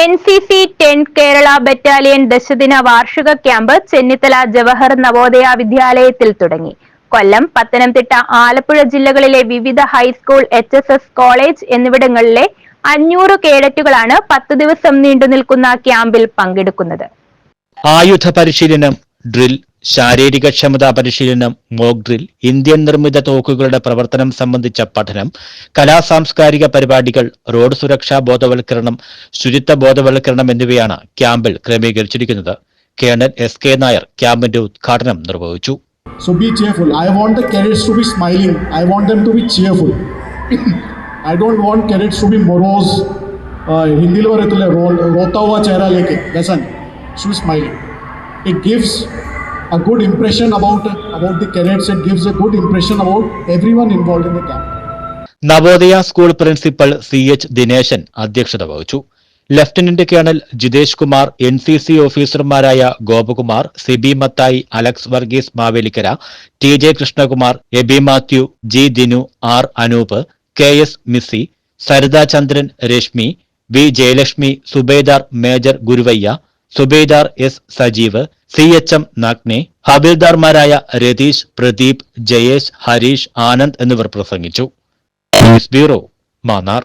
N C C ten Kerala battalion ദശദിന വാർഷിക camp Chennithala Jawahar Navodaya വിദ്യാലയത്തിൽ തുടങ്ങി. കൊല്ലം പത്തനംതിട്ട ആലപ്പുഴ ജില്ലകളിലെ വിവിധ high school H S S college എന്നിവിടങ്ങളിലെ അഞ്ഞൂറ് കേഡറ്റുകളാണ് പത്ത് ദിവസം നീണ്ടുനിൽക്കുന്ന ക്യാമ്പിൽ പങ്കെടുക്കുന്നത്. ആയുധ പരിശീലനം ഡ്രിൽ ശാരീരികക്ഷമതാ പരിശീലനം മോക് ഇന്ത്യൻ നിർമ്മിത തോക്കുകളുടെ പ്രവർത്തനം സംബന്ധിച്ച പഠനം കലാ സാംസ്കാരിക പരിപാടികൾ റോഡ് സുരക്ഷാ ബോധവൽക്കരണം ശുചിത്വ ബോധവൽക്കരണം എന്നിവയാണ് ക്യാമ്പിൽ ക്രമീകരിച്ചിരിക്കുന്നത്. കേണൽ എസ് കെ നായർ ക്യാമ്പിന്റെ ഉദ്ഘാടനം നിർവഹിച്ചു. ഹിന്ദിയിൽ പറയത്തില്ലേ റോത്താവുക ചേരാലേക്ക്. It a good impression about about the cadets and gives a good impression about everyone involved in the camp. Navodaya school principal C H Dineshan അധ്യക്ഷത വഹിച്ചു. Lieutenant colonel Jithesh Kumar N C C ഓഫീസർമാരായ Gopakumar Siby Mathai Alex Varghese Mavelikkara T J Krishnakumar Aby Mathew G Dinu R Anoop K S Missy Saritha Chandran Reshmi V Jayalakshmi subedar major Guruvayya subedar S Sajeev C H M Nagne ഹബീൽദാർമാരായ Ratheesh Pradeep Jayesh Harish Anand എന്നിവർ പ്രസംഗിച്ചു. News bureau Mannar.